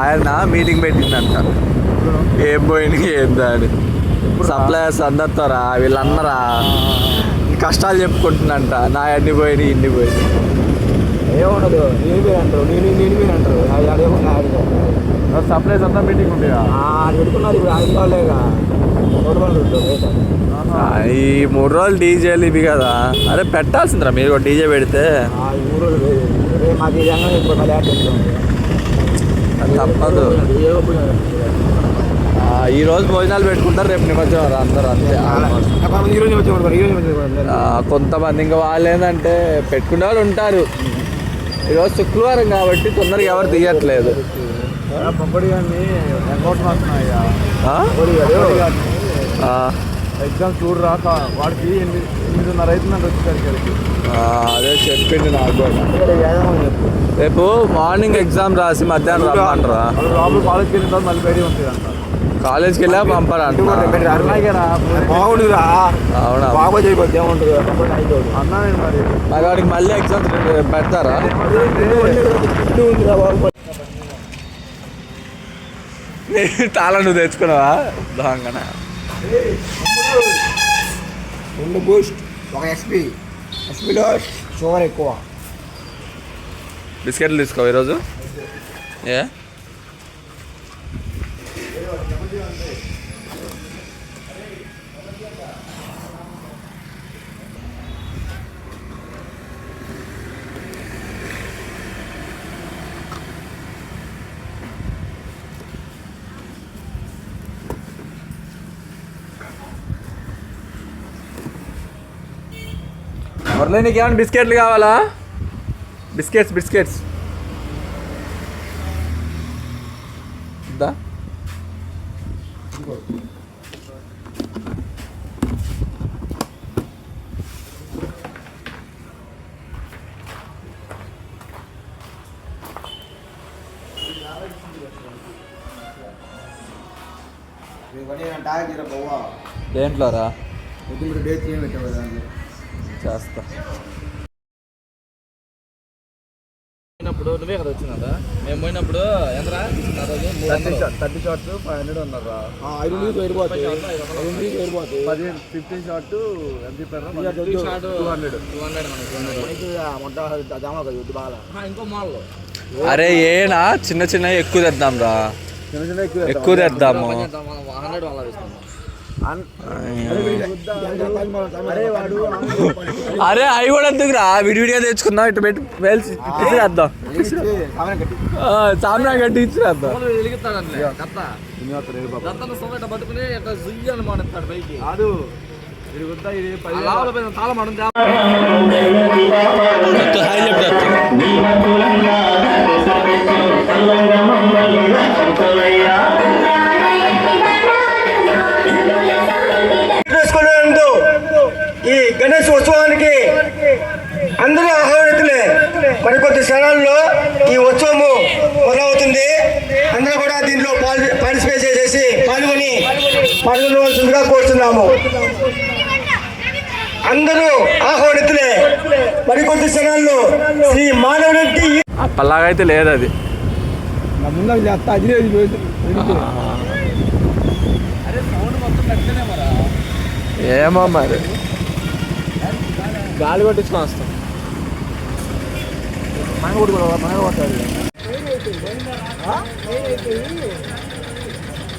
ఆయన మీటింగ్ పెట్టిందంట. ఏం పోయినాయి ఏందా అని సప్లయర్స్ అందరితోరా వీళ్ళన్నరా. కష్టాలు చెప్పుకుంటున్నంట నా అన్ని పోయినాయి ఇన్ని పోయినాయి. ఏముండదు నేను మీరు అంటారు నేను నేను మీరు అంటారు. సప్లైస్ అంతా మీటింగ్ ఉంటాయా అది పెట్టుకున్నారు ఇప్పుడు వాళ్ళేగా ఈ మూడు రోజులు డీజేలు ఇవి కదా. అరే పెట్టాల్సిందిరా మీరు డీజే పెడితే. తప్పదు. ఈ రోజు భోజనాలు పెట్టుకుంటారు రేపు నిమజ్జనం అందరూ అంతే. కొంతమంది ఇంకా వాళ్ళు ఏంటంటే పెట్టుకునే వాళ్ళు ఉంటారు ఈరోజు శుక్రవారం కాబట్టి తొందరగా ఎవరు తీయట్లేదు. ఎగ్జామ్ చూడు రాక వాడికి ఎనిమిది ఎనిమిదిన్నర అవుతుందంట వచ్చేసరికి అదే చెప్పింది నాకు రేపు మార్నింగ్ ఎగ్జామ్ రాసి మధ్యాహ్నం రమ్మంటారా. లోపల కాలేజ్కి వెళ్ళిన తర్వాత మళ్ళీ బయటికి ఉంటుంది కాలేజ్కి వెళ్ళా పంపరా బాగుండురా. అవునా. బాగా చేయబోద్ది ఏముంటుంది. అన్నా నేను మరి. వాడికి మళ్ళీ ఎగ్జామ్స్ పెడతారా? తాళం నువ్వు తెచ్చుకున్నావా? దొంగన. రెండు బూస్ట్ ఒక ఎస్పీ ఎస్పీలో షుగర్ ఎక్కువ బిస్కెట్లు తీసుకో ఈరోజు ఏ మురళి నీకు ఏమైనా బిస్కెట్లు కావాలా బిస్కెట్స్ బిస్కెట్స్ దా దేంట్లోరా డేట్ ఏం పెట్టావు దాంట్లో చేస్తా. పోయినప్పుడు నువ్వే కదా వచ్చిందా మేము పోయినప్పుడు ఎంతరా? థర్టీ షార్ట్స్ ఫైవ్ హండ్రెడ్ ఉన్నారా ఐదు నుంచి వెళ్ళిపోతాయి ఐదు నుంచి వెళ్ళిపోతాయి పదిహేను ఫిఫ్టీన్ షార్ట్ ఎంత చెప్పారా? ఈ short two hundred two hundred మనకి టూ హండ్రెడ్. మనకి మొట్ట జామ కదా ఇది బాగా. ఆ, ఇంకో అరే ఏనా చిన్న చిన్న ఎక్కువ తెద్దాం రా చిన్న చిన్న ఎక్కువ ఎక్కువ తెద్దాము. హండ్రెడ్ వాళ్ళ తీసుకున్నాం అరే వాడు అరే అవి కూడా ఎందుకురా? విడివిడిగా తెచ్చుకుందాం ఇటు పెట్టి. వేల్సి ఇచ్చిరేద్దాం సామ్రా కట్టి ఇచ్చిరేద్దాం ఫోన్ పాల్గొనవలసిందిగా కోరుతున్నాము అందరూ ఆహ్వానితులే. మరికొద్ది క్షణాల్లో శ్రీ మానవుడి అప్పలాగైతే లేదు అది. ఏమో మరి. గాలి కొట్టించుకొని వస్తాం. మన కూడా మన కొట్టాలి.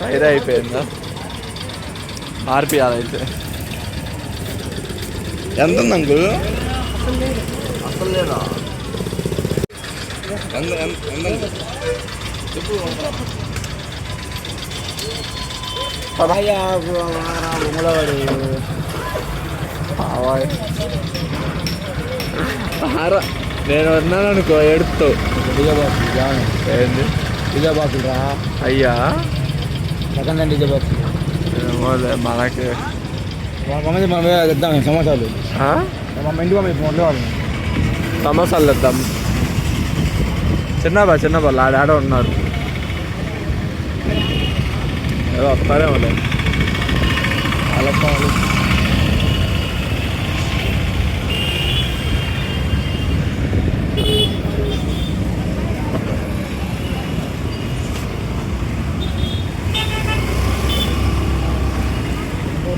ఫైర్ అయిపోయిందా ఆర్పియాలైతే ఎంత ఉంది అంకుల్ అసలు లేదా ఎంత ఎంత ఎంత ఉమ్మలవాడు ఆరా నేను ఉన్నాను అనుకో ఎడుతావు డీజే బాక్స్ జాను. ఏంది? రా అయ్యా. Second hand DJ box. ఏమోలే మనకి మన మమ్మీ మన తెద్దాం సమోసాలు? మా ఇంటి మొదలు వాళ్ళు. సమోసాలు తెద్దాం. చిన్నబా చిన్నబా ఆడ ఆడ ఉన్నారు. ఏదో వస్తారేమోలే అలా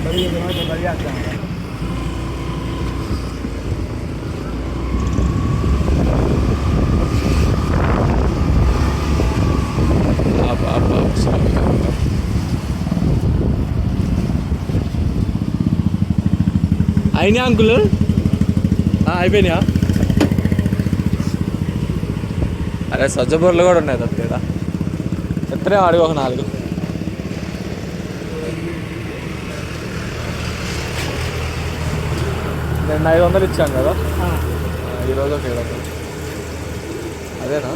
బడి బడి చేస్తాం ఆపు, ఆపు, ఆపు, sorry. అయినా అంకుల్? అయిపోయినాయా? అరే సజ్జబూరలు కూడా ఉన్నాయి తప్పేడా చెత్తనే అడుగు ఒక నాలుగు. నేను ఐదు వందలు ఇచ్చాను కదా. ఈరోజు ఒక ఏడు వందలు. అదేనా?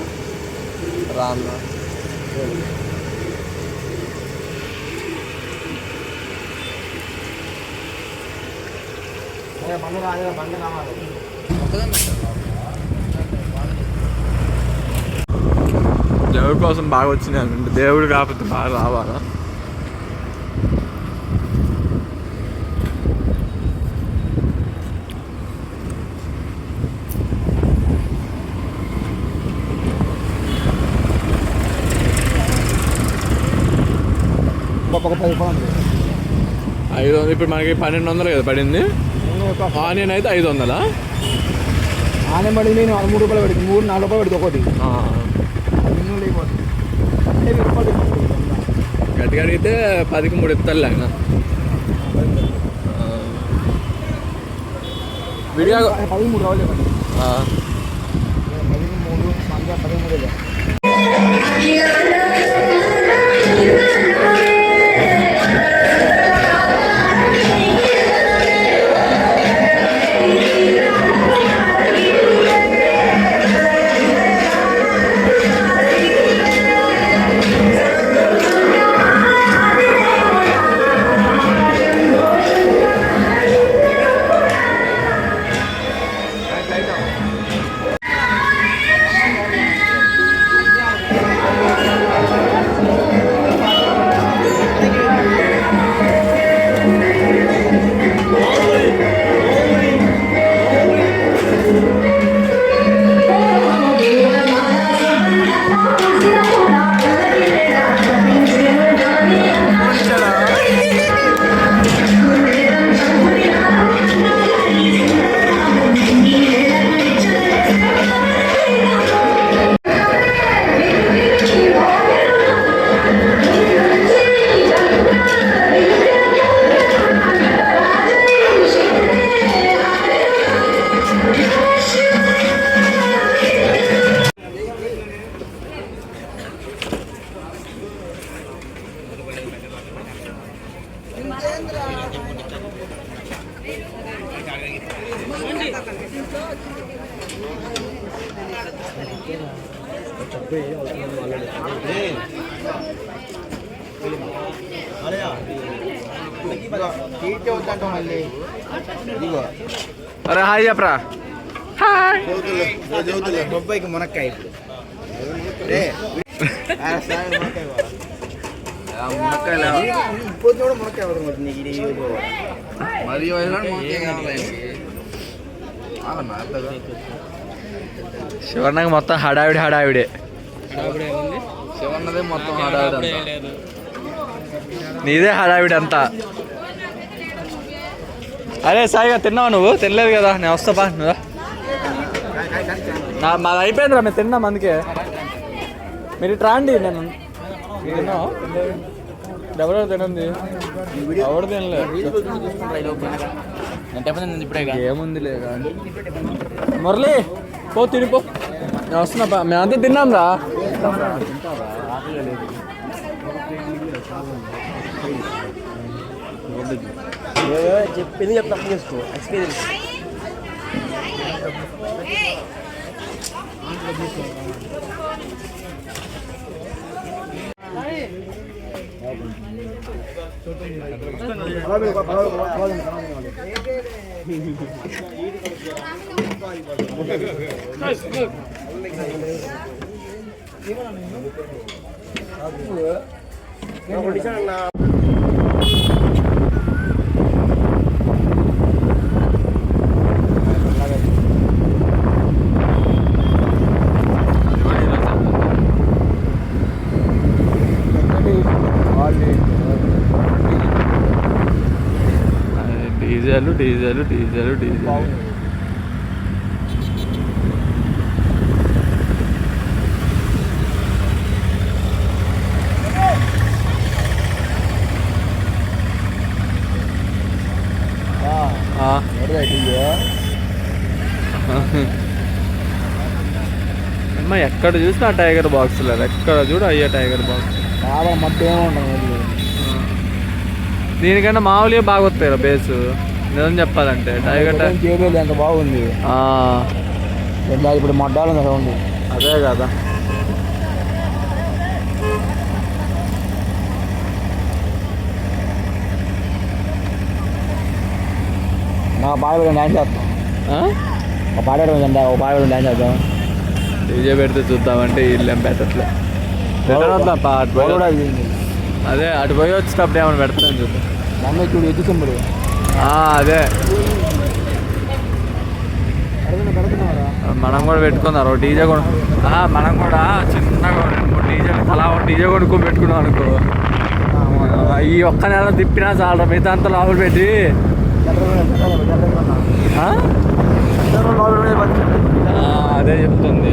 రామ్నా బండి రాదు బండి రావాలి దేవుడి కోసం బాగా వచ్చినాయి అనుకుంటే దేవుడు కాకపోతే బాగా రావాలా? ఐదు వందలు ఇప్పుడు మనకి పన్నెండు వందలు కదా పడింది? ఆనియన్ అయితే ఐదు వందలా? ఆనే పడి నేను మూడు రూపాయలు పెడుతుంది. మూడు నాలుగు రూపాయలు పెడుతుంది ఒకటి. ఆ, ఎన్నో లేకపోతుంది అంటే వెయ్యి రూపాయలు తీసుకుంటుంది గట్టిగా అడిగితే పదికి మూడు ఇస్తారు ఆయన విడిగా పది మూడు రావాలి పది మూడు పది మూడు అరే హాయ్ చెప్పరా బొబ్బాయికి మునక్కాయ ఇప్పుడు రే ఇప్పుడు కూడా మునక్కాయ అవసరం అవుతుంది ఇది మరి మనకేం కావాలి శివన్నకి మొత్తం హడావిడి హడావిడే శివన్నదే మొత్తం హడావిడి అంతా నీదే హడావిడంతా అరే సాయిగా తిన్నావు నువ్వు? తినలేదు కదా. నేను వస్తా బా నువ్వు రా. నా మాది అయిపోయిందిరా మేము తిన్నాం అందుకే. మీరు ఇట్లా అండి నేను తిన్నావు? ఎవరో తినండి. ఎవరు తినలేదు ఏముంది లేదా మురళి పో తినిపో నేను వస్తున్నా పా. మేమంతా తిన్నాం రా big. Yeah, Penny up nothing is good. Experience. Nice, look. Diesel diesel diesel diesel. ఆ. అమ్మ ఎక్కడ చూసినా టైగర్ బాక్స్ లేదు. ఎక్కడ చూడు అయ్యే టైగర్ బాక్స్. చాలా మధ్య దీనికన్నా మామూలుగా బాగా వస్తాయి బేస్. నిజం చెప్పాలంటే టైగర్ చేయలేదు ఎంత బాగుంది? ఎంత ఇప్పుడు మడ్డాలు ఉంది అదే కదా. నా పెట్టి డ్యాన్స్ చేస్తాం? ఒక పాట పెట్టి ఒక పాట డ్యాన్స్ చేద్దాం. డీజే పెడితే చూద్దామంటే ఇల్లేం పెట్టట్లే అదే అటు పోయి వచ్చేటప్పుడు ఏమైనా పెడతాను చూద్దాం. నన్ను చూడు ఆ, అదే. మనం కూడా పెట్టుకున్నారు డీజే కూడా మనం కూడా చిన్నగా డీజే అలా డీజే కొనుక్కొని పెట్టుకున్నాం అనుకో. ఈ ఒక్క నెల తిప్పినా చాలా మిగతా అంతా లోపల పెట్టి. అదే చెప్తుంది.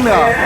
짜증나.